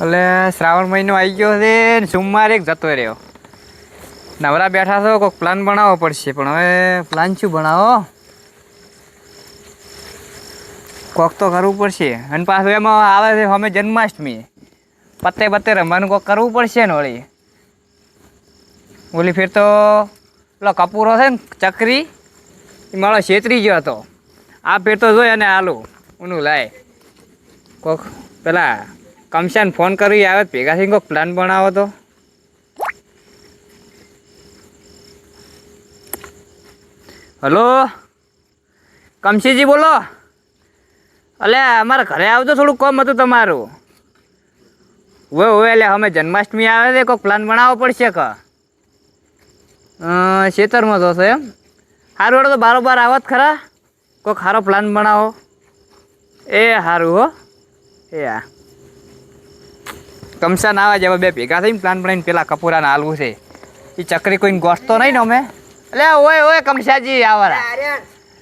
એટલે શ્રાવણ મહિનો આવી ગયો છે સોમવારે એક જતો રહ્યો. નવરા બેઠા છો, કોઈક પ્લાન બનાવવો પડશે. પણ હવે પ્લાન શું બનાવો? કોક તો કરવું પડશે. અને પાછું એમાં આવે છે અમે જન્માષ્ટમી. પત્તે પત્તે રમવાનું કોક કરવું પડશે ને વળી. ઓલી ફેર તો પેલો કપૂરો છે ને, ચકરી, એ મારો છેતરી ગયો હતો. આ ફેર તો જોઈ અને આલું. ઊનું લાય. કોક પેલા કમશાન ફોન કરી આવે ભેગા થઈને કોક પ્લાન બનાવો તો. હલો? કમશીજી બોલો. અલે, અમારા ઘરે આવજો થોડુંક કોમ હતું તમારું. હવે હવે એટલે અમે જન્માષ્ટમી આવે છે કોઈક પ્લાન બનાવવો પડશે ક? ખેતરમાં જશો એમ? સારું તો બારોબાર આવત ખરા. કોઈક સારો પ્લાન બનાવો. એ સારું હો. એ હા કમસા ના આવે જેવા બે ભેગા થઈને પ્લાન બનાવીને પેલા કપૂરાને હાલવું છે. એ ચકરી કોઈને ગોસતો નહીં ને અમે? એટલે ઓય ઓય કમસાજી આવરા.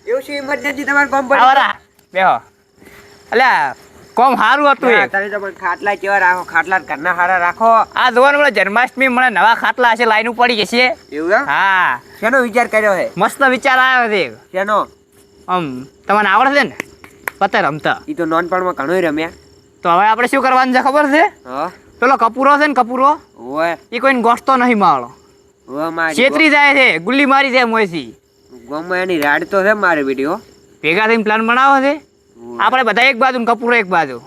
એવું શું ઇમરજન્સી તમારે કોમ આવરા બેહો. એટલે કોમ સારું હતું એ તમે તો પણ ખાટલા કેવા રાખો? ખાટલા ઘરના હારા રાખો. આ જોવાનું મને જન્માષ્ટમી મને નવા ખાટલા હશે લાઈન પડી જશે એવું હા. શેનો વિચાર કર્યો છે મસ્ત વિચાર આવ્યો છે. શેનો? આમ તમને આવડશે છે ને? પતે રમતા. એ તો નાનપણમાં ઘણું રમ્યા. તો હવે આપણે શું કરવાનું છે ખબર છે? હા. પેલો કપૂરો છે ને કપૂરો ઓય. એ કોઈને ગોઠતો નહીં માળો. મારી છેતરી જાય છે ગુલ્લી મારી જાય મોસી ગમે એની રાડ તો છે મારે વીડિયો ભેગા થઈને પ્લાન બનાવો છે? આપણે બધા એક બાજુ ને કપૂરો એક બાજુ.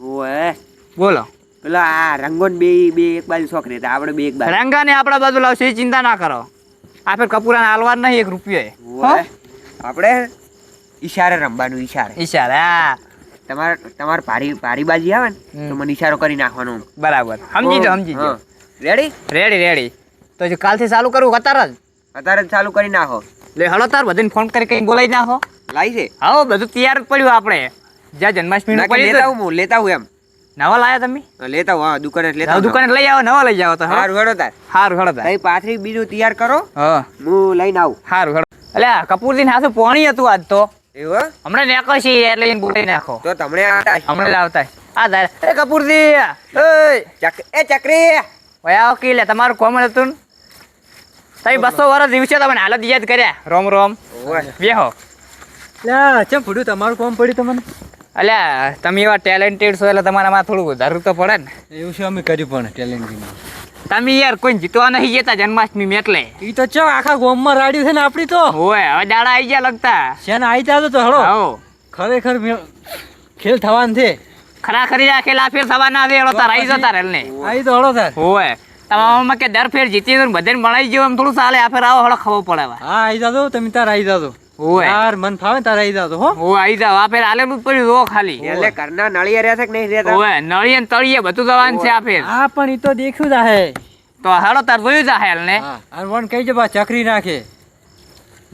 ઓય. બોલો. પેલો આ રંગોન બે બે એક બાજુ શોખ રહેતા આપણે બે એક બાજુ. રંગાને આપણા બાજુ લાવશે એ ચિંતા ના કરો. આ ફેર કપૂરાને હાલવા નહીં એક રૂપિયો આપણે ઈશારે રમવાનું ઈશારે. ઈશારા તમારે તમારે પારી બાજી આવે ને તો મને ઈશારો કરી નાખવાનો બરાબર. સમજી જો સમજી જો રેડી રેડી રેડી તો જો કાલથી ચાલુ કરવું અત્યારે જ? અત્યારે જ ચાલુ કરી નાખો. લે હળો તાર બધાને ફોન કરી કઈ બોલાવી નાખો. લાઈ છે? હા બધું તૈયાર પડ્યું આપણે. જ્યાં જન્માષ્ટમી લેતા હું લેતા આવું એમ. નવા લાયા તમે? લેતા હા દુકાને લેતા. દુકાને લઈ આવો નવા લઈ જાવ તો હારું હેડો તાર. હારું હળો તાર. પાથરી બીજું તૈયાર કરો હા. હું લઈને આવું. સારું હળો એટલે ને હાથું પોણી હતું આજ તો. એવું હમણાં નેકો છે એટલે એને બોલાવી નાખો. તો તમને આ- હમણાં જ આ તારે એ કપૂરથી એ ચકરી. વયા વકીલે તમારું કોમન હતું ને? બસો વર્ષ દિવસે તમે હાલત યાદ કર્યા. રોમ રોમ. ઓય. બેહો. લા ચમ પડ્યું તમારું કોમ પડ્યું તમને? અલ્યા તમે એવા ટેલેન્ટેડ છો એટલે તમારામાં થોડું વધારું તો પડે ને. એવું છે અમે કર્યું પણ ટેલેન્ટિંગ તમે યાર કોઈ જીતવા નહીં જતા જન્માષ્ટમી માં એટલે. ઈ તો ચો આખા ગોમમાં રાડ્યું છે ને આપડી તો. ઓય હવે દાડા આવી ગયા લગતા. શેન આઈ જાતો તો હળો. આવો ખરેખર ખેલ થવાન છે. ખરા ખરી રાખેલા ફેર થવાના ના હળો તાર આવી જતા રેલ ને આઈ તો હળો તાર. ઓય તમારામાં કે દર ફેર જીતી ને બધાને ભણાઈ ગયો એમ થોડું ચાલે આ ફેર આવો હળો ખબર પડે હા આઈ જાતો તમે તાર આઈ જાતો ઓય. તાર મન ફાવે તારે આઈ જાતો હો. ઓ આવી જાવ. આ ફેર આલેલું જ પડ્યું ખાલી. એટલે ઘરના નળિયા રહ્યા છે કે નહીં રહેતા? ઓય નળિયા ને તળિયે બધું જવાન છે આ ફેર હા પણ ઈ તો દેખ્યું જાહે તો હાડો તાર જોયું જા હેલ ને અને વન કઈ જબા ચકરી નાખે.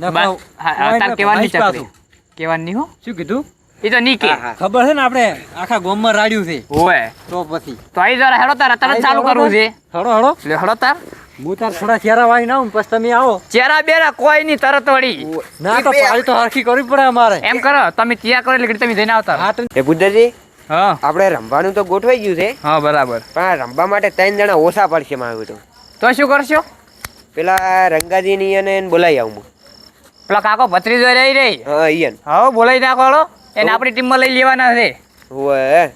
તાર કેવાની ચકરી. કેવાની હો? શું કીધું? એ તો નીકે. ખબર છે ને આપણે આખા ગોમમાં રાડ્યું છે. ઓય. તો પછી. તો આવી જરા હેડો તાર તરત ચાલુ કરવું છે. હળો હળો લે હળો તાર. હું તાર થોડા ચેરા વાઈ ના આવું ને પછી તમે આવો. ચેરા બેરા કોઈ નહીં તરત વળી. ના તો પાળી તો હરખી કરવી પડે અમારે. એમ કરો તમે ત્યાં કરો એટલે તમે જઈને આવતા હા તો એ બુદ્ધજી હા. આપણે રમવાનું તો ગોઠવાઈ ગયું છે. હા બરાબર. પણ રમવા માટે ત્રણ જણા ઓછા પડશે મારું બેટું તો શું કરશો? પેલા રંગાજીની અને એને બોલાવી આવું હું. પેલા કાકો ભત્રીજો રહી રહી. હા ઈયન. હા બોલાવી નાખો એને આપણી ટીમમાં લઈ લેવાના છે. ઓય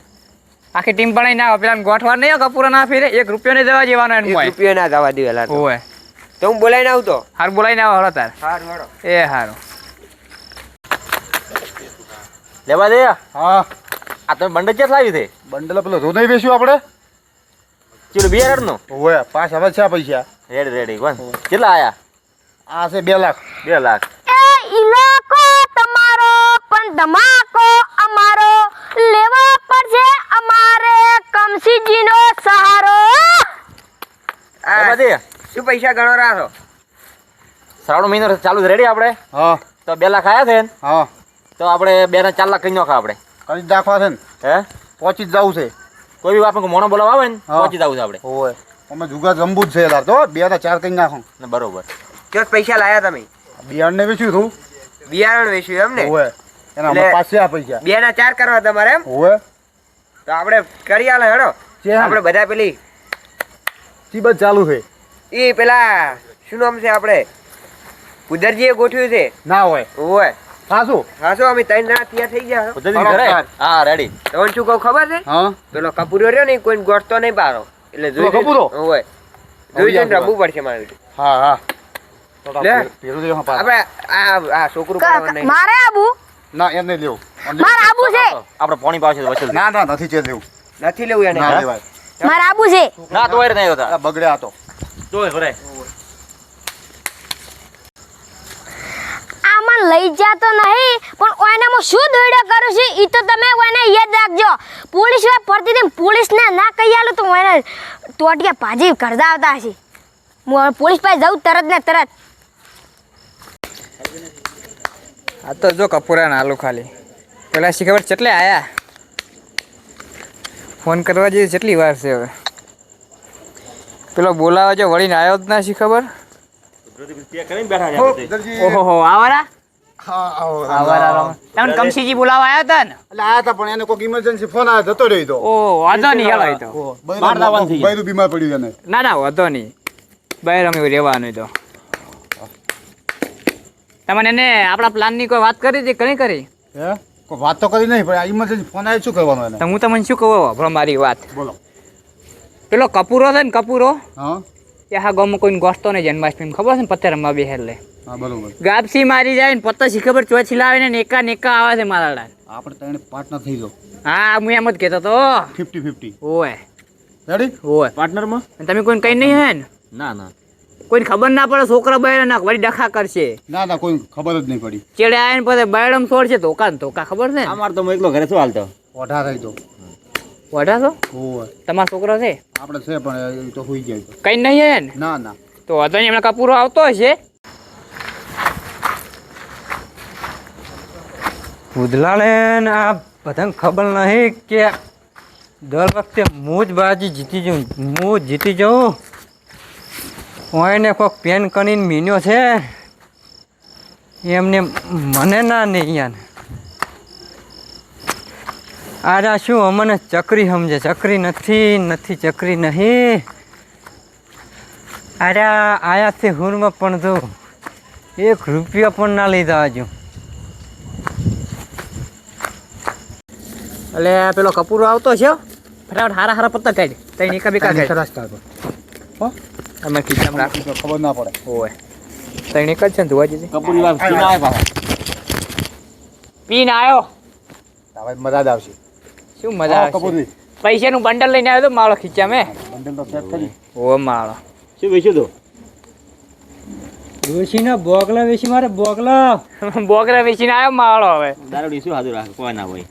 આખી ટીમ પણ નાખો પેલા ગોઠવા નહીં કપૂર ના ફીરે. એક રૂપિયો નહીં દેવા જેવાનો એમ રૂપિયો ના જવા દે વેલા તો. ઓય. તો હું બોલાવીને આવતો? હાર બોલાવીને આવો હળો તાર. એ હારો. લેવા દે. હા. આ તમે બંડલ ક્યાં લાવી છે? બંડલ પેલો ધોધાઈ બેસ્યું આપણે? ચીલું બે નું ઓય પાંચ હવે છે પૈસા. રેડી રેડી કોણ કેટલા આયા? આ છે બે લાખ. બે લાખ. એ ઇલાકો તમારો પણ ધમાકો અમારો. લેવો પડશે અમારે કમસીજીનો સહારો. શું પૈસા ગણો રાખો શ્રાવણ મહિનો ચાલુ રેડી આપણે? હા. તો બે લાખ આયા છે ને? હા. તો આપણે બે ને ચાર લાખ કઈ નાખા આપણે. કઈ નાખવા છે ને? હે? પહોંચી જ જવું છે. કોઈ બી આપણે મોણો બોલાવા આવે ને. પહોંચી જવું છે આપણે. ઓય. અમે જુગા જમ્બુ જ છે યાર. તો બે ના ચાર કહી નાખો. ને બરોબર. ચો પૈસા લાયા તમે? બિયારણ ને વેચ્યું હતું. બિયારણ વેચ્યું એમ ને ઓય. એના પાસે આ પૈસા. બે ના ચાર કરવા તમારે એમ? ઓય. તો આપણે કરી આલે હેડો. આપણે બધા પેલી ચીબત ચાલુ છે. એ પેલા શું નામ છે આપણે? કુદરજીએ ગોઠવ્યું છે. ના હોય. હોય. સાચું હા અમે ત્રણ જણા તૈયાર થઈ ગયા. ઘરે? હા. રેડી તમને શું કહું ખબર છે? હા. પેલો કપૂરો રહ્યો ને કોઈ ગોઠતો નહીં પારો એટલે જોઈ કપૂરો? હોય. જોઈ જોઈને રમવું પડશે મારે હા હા. આપણે આ આ છોકરું મારે આબુ? ના એને લેવું. મારે આબુ છે. આપણે પોણી પાસે તો ના ના નથી છે લેવું. નથી લેવું એને? ના લેવાય. માર આબુ છે. ના તોય નહીં હોતા બગડ્યા તો. તોય ભરે આમાં લઈ જાતો નહીં પણ ઓને હું શું દોડ્યો કરું છું? એ તો તમે ઓને યાદ રાખજો. પોલીસવાળા ફરતી હતી પોલીસને ના કહી આલું તો ઓને તોટિયા ભાજી કરતા આવતા છે હું પોલીસ પાસે જાઉં તરત ને તરત. આ તો જો કપૂરા નાલું ખાલી. પેલા શી ચટલે આયા? ફોન કરવા જઈએ કેટલી વાર છે હવે. પેલો બોલાવા જો વળીને આવ્યો જ ના શી ખબર? ઓહો આવારા? હા આવો. આવારા રમ. તમને કમસીજી બોલાવા આવ્યા હતા ને? એટલે આયા હતા પણ એને કોઈક ઇમરજન્સી ફોન આવ્યો જતો રહ્યો તો. ઓ વાંધો નહીં હેલો તો. બૈરું બૈરું બીમાર પડ્યું એને. ના ના વાંધો નહીં. બહાર અમે રહેવાનું તો. તમને એને આપણા પ્લાનની કોઈ વાત કરી હતી કઈ કરી? હે? કોઈ વાત તો કરી નહીં પણ ઇમરજન્સી ફોન આવ્યો શું કરવાનો એને? તો હું તમને શું કહું ભરો મારી વાત? બોલો. પેલો કપૂરો છે ને કપૂરો? હા? એ હા ગામમાં કોઈને ગોસ્તો નહીં જન્માષ્ટમી ખબર છે ને પત્તે રમવા બે એટલે. હા ગાપસી મારી જાય ને પત્તા શી ખબર ચોથી લાવે ને નેકા નેકા આવે છે મારા લાડ આપણે ત્રણે પાર્ટનર થઈ જાઓ હા હું એમ જ કહેતો તો ફિફ્ટી ફિફ્ટી ઓય. રેડી ઓય. પાર્ટનરમાં તમે કોઈને કઈ નહીં હે ને? ના ના. કોઈને ખબર ના પડે છોકરા બહેરા ના વળી ડખા કરશે. ના ના કોઈ ખબર જ નહીં પડી. ચેડે આવીને પછી બહેરમ છોડશે ધોકા ને ધોકા ખબર છે અમાર તો હું એકલો ઘરે શું હાલતો? ઓઢા રહી તો ઓઢા છો? તમારો છોકરો છે? આપણે છે પણ તો હોઈ જાય તો કઈ નહીં હે ને? ના ના. તો વાંધો એમણે કપૂરો આવતો હશે. ને આ બધાને ખબર નહીં કે દર વખતે હું જ બાજી જીતી જાઉં હું જીતી જાઉં. ઓયને કોઈક પેન કરીને મીન્યો છે? એમને મને ના નહીં અહીંયાને આરા શું અમને ચકરી સમજે? ચકરી નથી નથી ચકરી નહીં. આરા આયાથી હુરમાં પણ જો એક રૂપિયા પણ ના લીધા હજુ. એટલે પેલો કપૂરો આવતો છે ફટાફટ હારા હારા પત્તા કાઢ. તઈ નીકા બીકા કાઢ. રસ્તા પર અમે ખીચામાં રાખી તો ખબર ના પડે. હોય તઈ નિકા છે ને ધોવા દીધી કપૂરી વાત સીના આવે પાછા. પીને આવ્યો તાવે મજા જ આવશે. શું મજા આવશે? કપૂરી પૈસાનું બંડલ લઈને આવ્યો તો માળો ખીચા મેં. બંડલ તો સેટ કરી. ઓ માળો. શું વેચ્યું તું? ડોશીના બોગલા વેચી મારે બોગલા. બોગલા વેચીને આવ્યો માળો હવે. દારૂડી શું હાજર રાખ? કોઈ ના હોય.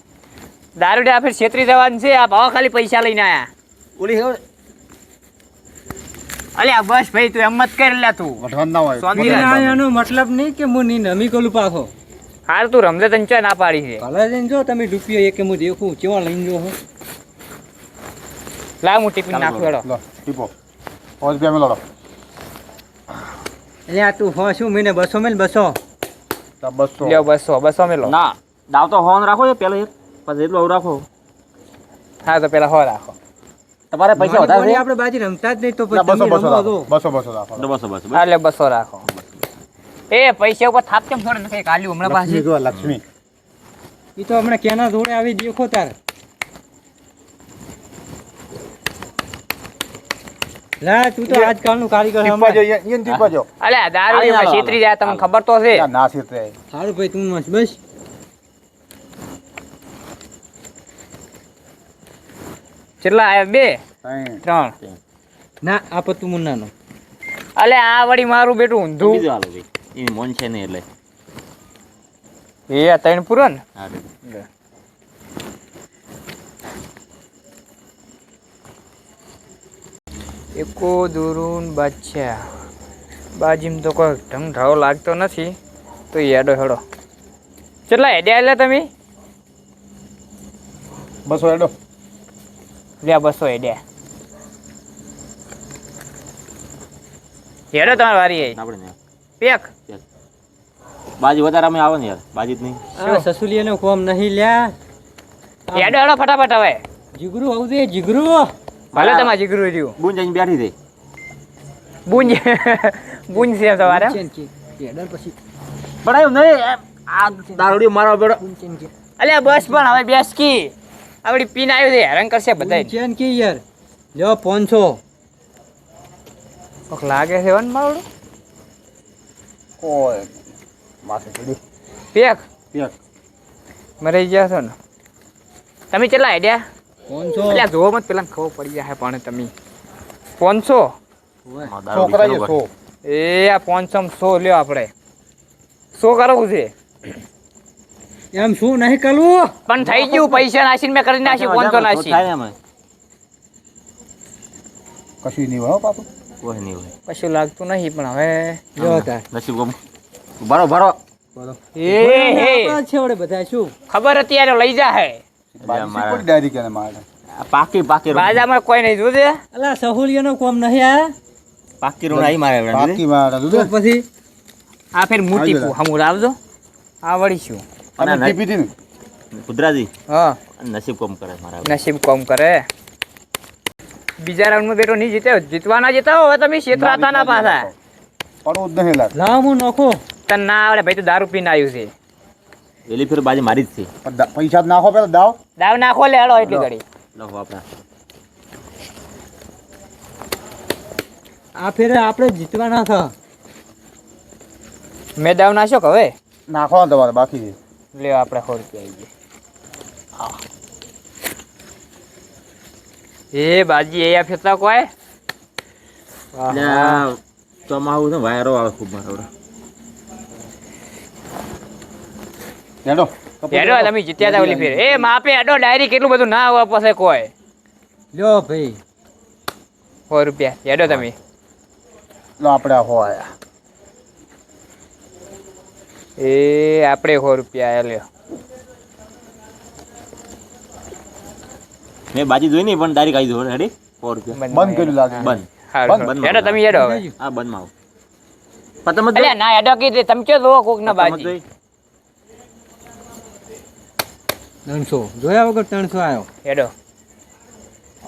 દારૂડી ફેર છેતરી જવાનું છે આ ભાવ ખાલી પૈસા લઈને આયા. ઓલી અલ્યા બસ ભાઈ તું એમ મત કરી લે તું. વઢવાન ના હોય જ આવે. એનો મતલબ નહીં કે હું ની નમી કોલું પાછો? હાલ તું રમલે તન ચા ના પાડી છે. ભલે લઈને જો તમે રૂપિયો એક હું દેખું કેવા લઈને જો હો? લા હું ટીપી નાખું એડો લો ટીપો. પાંચ બે મેં લડો. એટલે તું હો શું? મને બસો મેલ બસો. તો બસો. લ્યો બસો બસો મેલો ના દાવ તો હોન રાખો છે પેલા એક પછી એટલો આવું રાખો. હા તો પેલા હો રાખો. તમારે પૈસા વધારે છે? આપણે બાજી રમતા જ નહીં તો ના, પછી બસો બસો રાખો. તો. બસો બસો રાખો. તો બસો બસો એટલે બસો રાખો. એ પૈસા ઉપર થાપ કેમ છોડે નથી? કાલ્યું હમણાં પાછી. જો લક્ષ્મી? ઈ તો હમણાં કેના જોડે આવી દેખો તાર. ના તું તો આજકાલનું કારીગર ટીપા. જો અહીંયા ટીપા જો અલ્યા દારૂ હાલો, છેતરી જાય તમને ખબર તો છે ના, ના સારું ભાઈ તું બસ બસ. કેટલા આયા? બે? ત્રણ. ના આ પતું મુન્નાનો અલે આ વળી મારું બેટું ઊંધું. બીજું હાલો ભાઈ. એની મન છે નહીં એટલે. એ ત્રણ પૂરો ને? એકો દુરુન બાદશાહ. બાજીમ તો કોઈ ઢંગ ઢાળો લાગતો નથી. તો હેડો હેડો. કેટલા હેડ્યા એટલે તમે? બસો એડો લ્યા બસો હેડ્યા હેડો તમારી વારી આપણે પેક. બાજી વધારે અમે આવે ને યાર બાજી જ નહીં. આ સસુલિયાનો કોમ નહીં લ્યા? હેડો હેડો ફટાફટ હવે. જીગરું આવું દે જીગરું. ભલે તમારે જીગરું રહ્યું. બુંજ અહીં બેઠી દે. બુંજ બુંજ છે તમારે. હેડર પછી. પણ એવું નહીં આ દારૂડિયો મારવા બેડો અલ્યા બસ પણ હવે બેસ કી આવડી પીન આવ્યું છે હેરાન કરશે બધા ચેન કી યાર? લ્યો પાંચસો. કોક લાગે છે વન માવડું? કોઈ માથે ચડી. પેક પેક. મરી ગયા છો ને? તમે કેટલા આઈડિયા પાંચસો. એટલે જોવો મત પેલા ખબર પડી જાય પણ તમે. પાંચસો? છોકરા છે એ આ પાંચસો સો લ્યો આપણે. શું કરવું છે. એમ શું નહીં કરવું? પણ થઈ ગયું પૈસા નાસીને મેં કરી નાખી ફોન તો નાસી કશું નહીં હોય પાપુ કોઈ નહીં હોય. કશું લાગતું નહીં પણ હવે જો નસીબ ગમ. ભરો ભરો એ હે છે વળે બધા શું? ખબર હતી યાર લઈ જા હે. ડાયરી કે મારે. પાકી પાકી બાજામાં કોઈ નહીં જોજે અલા સહુલિયાનો કોમ નહીં આ. પાકી રોડ આવી મારે પાકી બાકી મારે પછી? આ ફેર મોટી હમુર આવજો આ વળી શું અને ટીપી કુદરાજી હા. નસીબ કોમ કરે મારા નસીબ કોમ કરે. બીજા રાઉન્ડમાં બેટો નહીં જીત્યો. જીતવાના જીતા હવે તમે છેતરાતા ના પાછા. પડવું જ નહીં લાગ. લાવ હું નોખો. તને ના આવડે ભાઈ તો દારૂ પીને આવ્યું છે. એલી ફેર બાજી મારી જ છે. પૈસા નાખો પેલા દાવ. દાવ નાખો લે હેડો એટલી ઘડી. લખો આપણા. આ ફેરે આપણે જીતવાના છે મેં દાવ નાખ્યો કે હવે? નાખવાનો તમારે બાકી છે. લે આપણે સો રૂપિયા આવી જાય એ બાજી એ ફેરતા કોઈ? એટલે છે વાયરો આવે ખૂબ મારો હેડો. હેડો તમે જીત્યા હતા ઓલી ફેર. એ માપે હેડો ડાયરી કેટલું બધું ના આવવા પાસે કોઈ. લ્યો ભાઈ. સો રૂપિયા. હેડો તમે. લો આપણે હો આયા. એ આપણે સો રૂપિયા લ્યો. મેં બાજી જોઈ નહીં પણ તારી કાઢી જોડે હેડી સો રૂપિયા. બંધ કર્યું લાગે. બંધ. તમે હા પણ તમે ના હેડો કીધે. તમે કયો જોવો કોક ના બાજી. ત્રણસો. જોયા વગર ત્રણસો આવ્યો હેડો.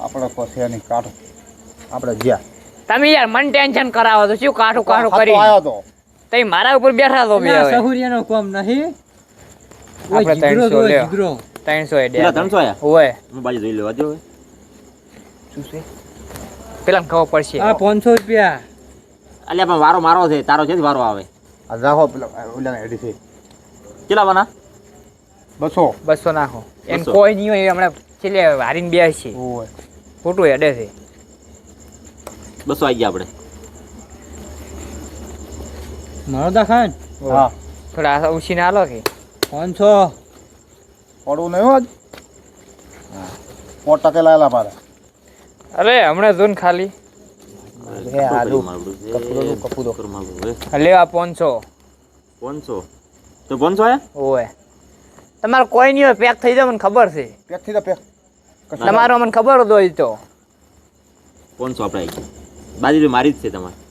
આપણે પછી એની કાઢો. આપણે જ્યાં. તમે યાર મન ટેન્શન કરાવો તો શું કાઠું કાઠું કરી આવ્યો તો. તમે મારા ઉપર બેઠા તો બે હવે. સહુલિયાનો કોમ નહીં. આપણે ત્રણસો લ્યો. ત્રણસો પેલા હેડ્યા ત્રણસો આયા? ઓય. હું બાજી જોઈ લેવા દો હવે. શું છે? પેલા ખબર પડશે. આ પાંચસો રૂપિયા. અલ્યા પણ વારો મારો છે. તારો છે જ વારો આવે? આ રાખો પેલા ઓલા એડી છે. કેટલા બના બસો. બસો નાખો. એમ કોઈ નહીં હોય હમણાં છેલ્લે હારીને બે છે ઓય. ખોટું હેડે છે. બસો આવી ગયા આપણે. નરોદા ખાન હા. થોડા ઉછીને આલો કે. પાંચસો. પડવું નહીં હોત પોટ ટકે લાયેલા મારે. અરે હમણાં જોન ખાલી. મારું છે. મારું છે. લેવા પાંચસો. પાંચસો? તો આયા હોય તમારે કોઈ નહીં હોય પેક થઈ જાય મને ખબર છે. પેકથી પેક. તમારો મને ખબર હતો તો. પાંચસો આપણે તો મારી જ છે તમારે.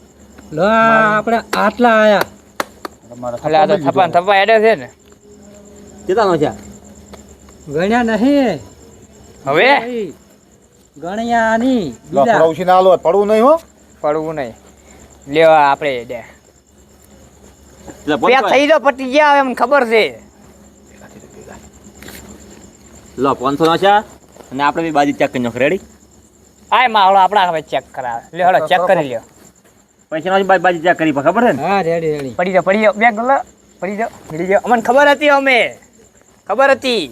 લો આપણે આટલા આયા. એટલે આ તો થપ્પા થપ્પા હેડે છે ને. કેટલાનો છે? ગણ્યા નહીં. હવે? ગણ્યા નહીં બીજા. થોડા ઉછીને લો પડવું નહીં હો. પડવું નહીં. લેવા આપણે દે. પેક થઈ જો પટી ગયા એમ ખબર છે. લો પાંચસો નો છે અને આપણે બી બાજુ ચેક કરી નોખ. રેડી આય માવડો આપણા હવે ચેક કરાવે. લે હળો ચેક કરી લ્યો. પૈસા બાજ બાજી ચેક કરી ખબર છે હા રેડી રેડી. પડી જાઓ પડી જાઓ. બે ગલ્લો. પડી જાઓ. પડી જાઓ. અમને ખબર હતી અમે. ખબર હતી.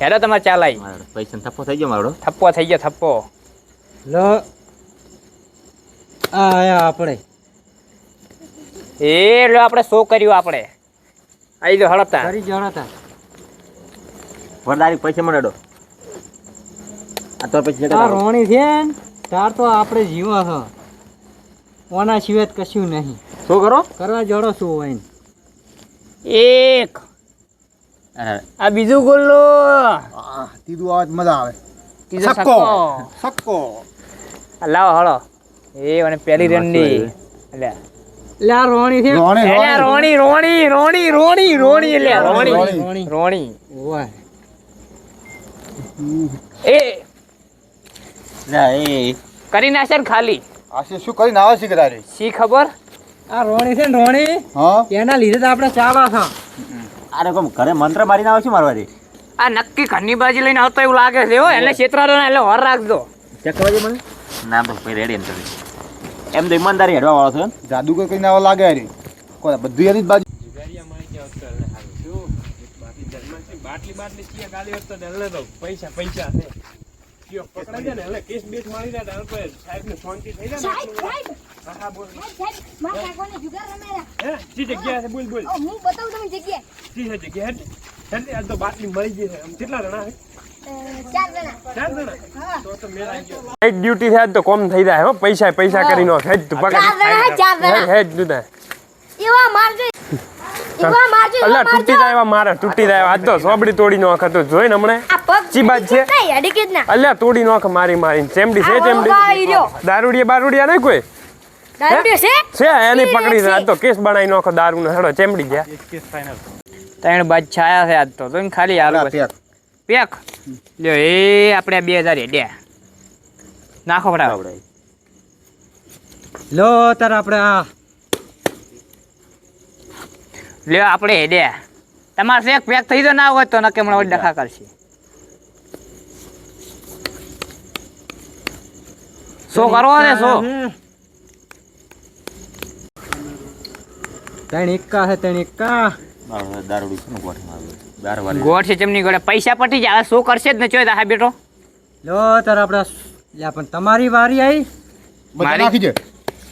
હેડો તમારે ચાલાઈ મારો પૈસા થપ્પો થઈ ગયો મારો. થપ્પો થઈ ગયો થપ્પો. લો. આ આયા આપણે. એ લો આપણે શો કર્યું આપણે. આવી જો હળતા. કરી હળતા. વરદારી પૈસા મળેડો આ તો પૈસા આ રોણી છે તાર તો આપણે જીવો છો. ઓના સિવાય કશું નહીં. શું કરો? કરવા જડો શું હોય એક. આ બીજું ગોલ્લો આ તીધું આવે મજા આવે. ત્રીજો સક્કો. સક્કો. લાવો હળો. એ અને પેલી રંડી એટલે એટલે રોણી છે. રોણી, રોણી. રોણી રોણી રોણી એટલે રોણી. ઓય. એ. ના એ. કરી નાખે ને ખાલી. આશી શું કરીને આવે છે કે શી ખબર? આ રોણી છે ને રોણી. હા? એના લીધે તો આપણે ચાવા છે અરે કોમ ઘરે મંત્ર મારીને આવે છે મારવાથી? આ નક્કી ઘરની બાજી લઈને આવતો એવું લાગે છે હો. એટલે ને એટલે હોર રાખજો. ચેક મને? ના ભાઈ રેડી એમ તો એમ તો ઈમાનદારી હેડવા વાળો છે જાદુ કોઈ કરીને આવો લાગે અરે કોઈ બધું એની જ બાજુ. બાટલી બાટલી ચિયા ગાલી તો. પૈસા પૈસા છે. પકડાઈ જાય ને એટલે કેસ બેસ મારી જાય તો આપણે સાહેબને શાંતિ થઈ જાય સાહેબ સાહેબ હા, હા બોલ સાહેબ સાહેબ મારા કાકાને જુગાર રમેલા હે જી જગ્યા છે બોલ બોલ હું બતાવું તમને જગ્યાએ જી છે જગ્યા હેડ હેડ આજ તો બાટલી મળી ગઈ છે કેટલા જણા છે અ, ચાર જણા ચાર જણા તો તો મેળ આવી ગયો નાઇટ ડ્યુટી થાય તો કોમ થઈ જાય હો પૈસા પૈસા કરી નો હેજ તું ચાર હે, ચાર હેજ જણા હેજ તું થાય એવા મારજો એવા મારજો અલ્લા તૂટી જાય એવા મારે તૂટી જાય આજ તો સોબડી તોડી નો તો જોઈને હમણે આ પગ છે? ના. અલ્યા તોડી નોખ મારી મારી ચેમડી છે ચેમડી? દારૂડિયા બારૂડિયા નહીં કોઈ? છે? છે એની પકડી આજ તો કેસ બનાવી નાખો દારૂ ને હેડો ચેમડી ગયા. ત્રણ બાજ છાયા છે આજ તો. જોઈને ખાલી બસ. પેક. પેક? લ્યો એ આપણે બે હજાર હેડ્યા નાખો લો તાર આપણે આ લ્યો આપણે હેડે તમારે શેક પેક થઈ તો ના હોય તો નકે હમણાં વળી ડખા કરશે. શું કરો છે શું? ત્રણ એકા છે ત્રણ એકા. દારૂડી છે ને ગોઠમાં આવે. દારૂ છે ચમની ગોળે પૈસા પટી જાય. હવે શું કરશે જ ને ચોય હા બેટો લો તાર આપણે લ્યા પણ તમારી વારી આવી મારી- નાખી દે.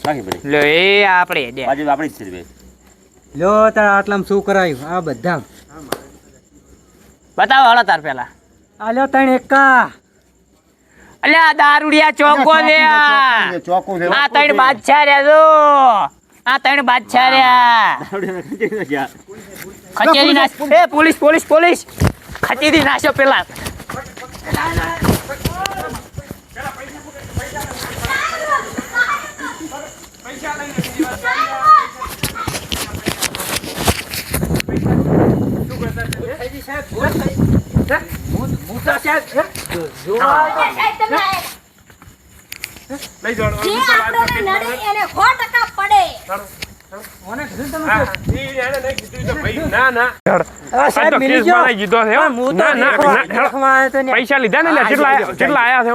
નાખી પડી. લ્યો એ આપણે હેડ્યા બાજુ આપણી જ છે ભાઈ લો તાર આટલામાં શું કરાયું? આ બધા બતાવો હળો તાર પેલા. આ લ્યો ત્રણ એકા. અલ્યા આ દારૂડિયા ચોકો લે આ. ચોખ્ખું છે આ ત્રણ બાદશાહ રહ્યા જો. આ ત્રણ બાદશાહ રહ્યા. ખચેરી નાશ એ પોલીસ પોલીસ પોલીસ. ખચેરી નાશો પેલા. પૈસા તમને પૈસા લીધા ને કેટલા કેટલા આયા છે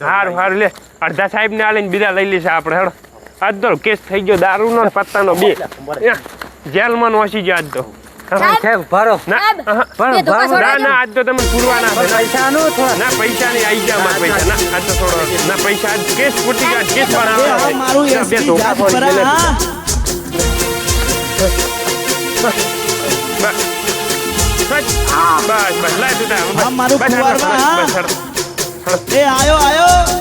સારું સારું લે અડધા સાહેબ ને આલીને બીજા લઈ લેશે આપણે હેડો આજ તો કેસ થઈ ગયો દારૂ નો પત્તાનો બે. જેલમાં નો ઓછી ગયો આજ તો. સાહેબ ભરો ના એ ના ના આજ તો તમે પૂરવાના પૈસા નો ના પૈસા નહીં આઈ ગયા મારા પૈસા. ના. આજ તો થોડો ના પૈસા આજ કેસ ફૂટી ગયા કેસ બનાવવા મારું એ બે ધોકા પડી ગયા. બસ બસ તું તાર. બસ, બસ, બસ. એ આયો આયો.